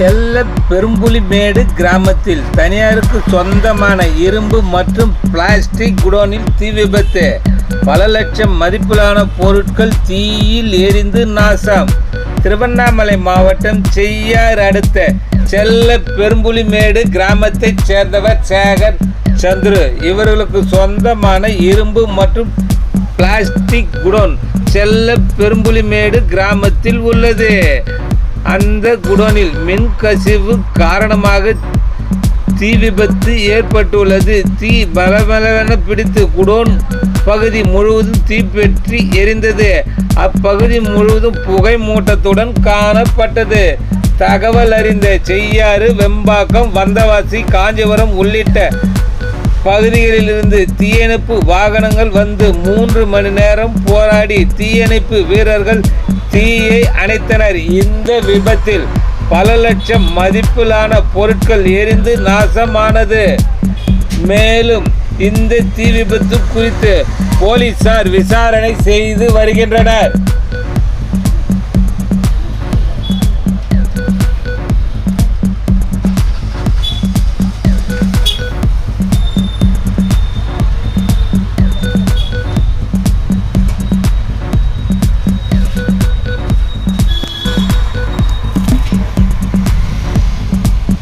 செல்ல பெரும்புலிமேடு கிராமத்தில் தனியாருக்கு சொந்தமான இரும்பு மற்றும் பிளாஸ்டிக் குடோனில் தீ விபத்து. பல லட்சம் மதிப்பிலான பொருட்கள் தீயில் எரிந்து நாசம். திருவண்ணாமலை மாவட்டம் செய்யார் அடுத்த செல்ல பெரும்புலிமேடு கிராமத்தைச் சேர்ந்தவர் சேகர் சந்துரு. இவர்களுக்கு சொந்தமான இரும்பு மற்றும் பிளாஸ்டிக் குடோன் செல்ல பெரும்புலிமேடு கிராமத்தில் உள்ளது. அந்த குடோனில் மின்கசிவு காரணமாக தீ விபத்து ஏற்பட்டுள்ளது. தீ பலபலவென பிடித்து குடோன் பகுதி முழுவதும் தீப்பற்றி எரிந்தது. அப்பகுதி முழுவதும் புகை மூட்டத்துடன் காணப்பட்டது. தகவல் அறிந்த செய்யாறு வெம்பாக்கம் வந்தவாசி காஞ்சிபுரம் உள்ளிட்ட பகுதிகளிலிருந்து தீயணைப்பு வாகனங்கள் வந்து மூன்று மணி நேரம் போராடி தீயணைப்பு வீரர்கள் தீயை அணைத்தனர். இந்த விபத்தில் பல லட்சம் மதிப்பிலான பொருட்கள் எரிந்து நாசமானது. மேலும் இந்த தீ விபத்து குறித்து போலீசார் விசாரணை செய்து வருகின்றனர்.